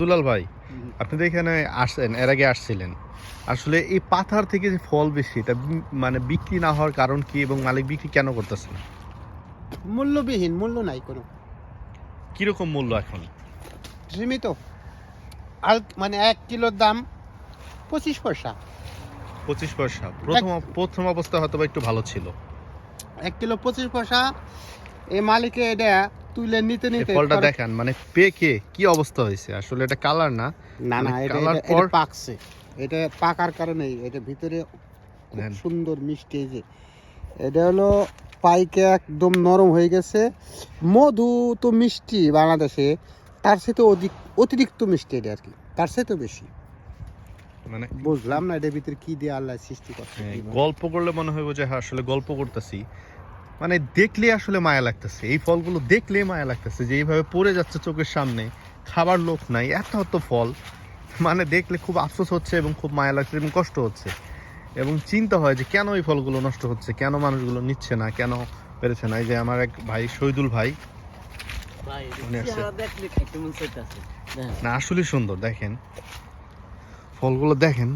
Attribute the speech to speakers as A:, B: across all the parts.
A: দুলাল ভাই আপনি তো এখানে আসছেন এর আগে আসছিলেন। আসলে এই পাথার থেকে যে ফল বেশি এটা মানে বিক্রি না হওয়ার কারণ কি এবং মালিক বিক্রি কেন করতেছে না?
B: মূল্যবিহীন মূল্য নাই কোনো।
A: কীরকম মূল্য এখন?
B: সীমিত। আর মানে এক কিলোর দাম পঁচিশ পয়সা।
A: পঁচিশ পয়সা। প্রথম প্রথম অবস্থা হয়তো একটু ভালো ছিল।
B: এক কিলো পঁচিশ পয়সা এই মালিকে এটা তুলে নিতে নিতে
A: ফলটা দেখেন মানে পেকে কি? অবস্থা হয়েছে? আসলে এটা কালার না
B: না না
A: মানে
B: এটা এটা- এটা পাকছে। এটা পাকার কারণে এটা ভিতরে সুন্দর মিষ্টি এই যে। এটা হলো পাইকে একদম নরম হয়ে গেছে। মধু তো মিষ্টি বাংলাদেশে তার সাথে অধিক অতিরিক্ত মিষ্টি এটা আর কি তার সাথে বেশি।
A: মানে
B: বুঝলাম না এটার ভিতরে কি দিয়ে আল্লাহ সৃষ্টি করছে
A: হ্যাঁ, গল্প করলে মনে হবে যে হ্যাঁ, আসলে গল্প করতেছি। মানে দেখলে আসলে মায়া লাগতেছে। এই ফলগুলো দেখলে মায়া লাগতেছে যে এইভাবে পড়ে যাচ্ছে চোখের সামনে খাবার লোক নাই এত এত ফল। মানে দেখলে খুব আফসোস হচ্ছে এবং খুব মায়া লাগছে এবং কষ্ট হচ্ছে। এবং চিন্তা হয় যে কেন এই ফলগুলো নষ্ট হচ্ছে কেন মানুষগুলো নিচ্ছে না কেন পেরেছে না? এই যে আমার এক ভাই শহীদুল ভাই না আসলে সুন্দর দেখেন। ফলগুলো দেখেন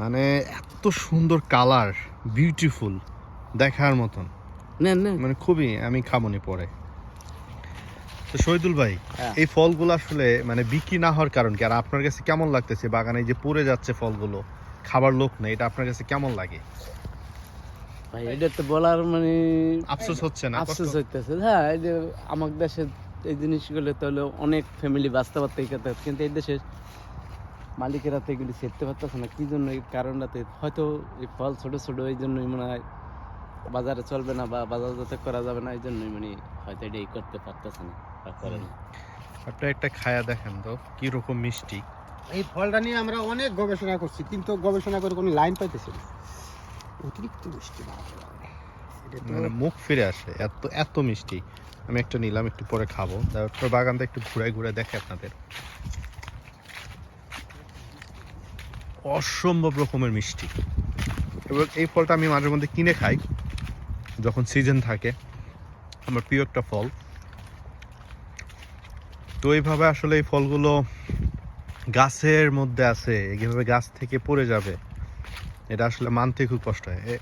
A: মানে এত সুন্দর কালার বিউটিফুল দেখার মতন।
C: নেন
A: মানে খুবই আমি খামনি পরে। তো শহীদুল ভাই
B: হ্যাঁ।
A: এই ফলগুলো আসলে মানে বিক্রি না হওয়ার কারণ কি? আর আপনার কাছে কেমন লাগতেছে? বাগানে যে পড়ে যাচ্ছে ফলগুলো খাবার লোক নেই এটা আপনার কাছে কেমন লাগে?
C: ভাই এটা তো বলার মানে
A: আফসোস হচ্ছে না
C: আফসোস? হইতেছে। হ্যাঁ এই যে আমার দেশে এই জিনিসগুলো তো হলো অনেক ফ্যামিলি বাঁচতে পারতে এই কিন্তু এই দেশের মালিকেরা তো এগুলি সেরতে পারতেছে না। কি জন্য এই কারণটাতে? হয়তো এই ফল ছোট ছোট এই জন্যই মনে হয় বাজারে চলবে না বা বাজার যাতে করা যাবে না এই জন্যই মানে হয়তো এটাই করতে পারতেছে না বা করে না।
A: আপনি একটা খায়া দেখেন তো কি রকম মিষ্টি?
B: এই ফলটা নিয়ে আমরা অনেক গবেষণা করছি কিন্তু গবেষণা করে কোনো লাইন পাইতেছি না। অতিরিক্ত মিষ্টি
A: মানে মুখ ফিরে আসে এত এত মিষ্টি। আমি একটা নিলাম একটু পরে খাব। তারপর বাগানটা একটু ঘুরে ঘুরে দেখে আপনাদের। অসম্ভব রকমের মিষ্টি। এবার এই ফলটা আমি মাঝে মধ্যে কিনে খাই। যখন সিজন থাকে, আমার প্রিয় একটা ফল। তো এইভাবে আসলে এই ফলগুলো গাছের মধ্যে আছে, এইভাবে গাছ থেকে পড়ে যাবে, এটা আসলে মানতে খুব কষ্ট হয়।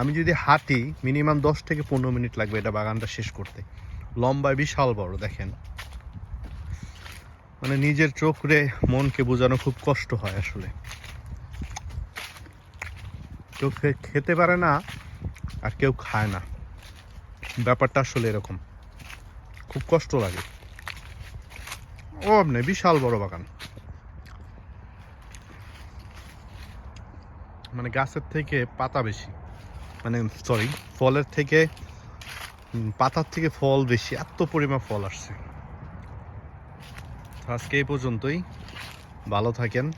A: আমি যদি হাঁটি মিনিমাম দশ থেকে পনেরো মিনিট লাগবে এটা বাগানটা শেষ করতে। লম্বায় বিশাল বড়, দেখেন। মানে নিজের চোখরে মনকে বোঝানো খুব কষ্ট হয় আসলে। চোখে খেতে পারে না আর কেউ খায় না। ব্যাপারটা আসলে এরকম। খুব কষ্ট লাগে। ও নেই বিশাল বড় বাগান। মানে গাছের থেকে পাতা বেশি। মানে সরি ফলের থেকে পাতার থেকে ফল বেশি। এত পরিমাণ ফল আসছে। আজকে এই পর্যন্তই। ভালো থাকেন।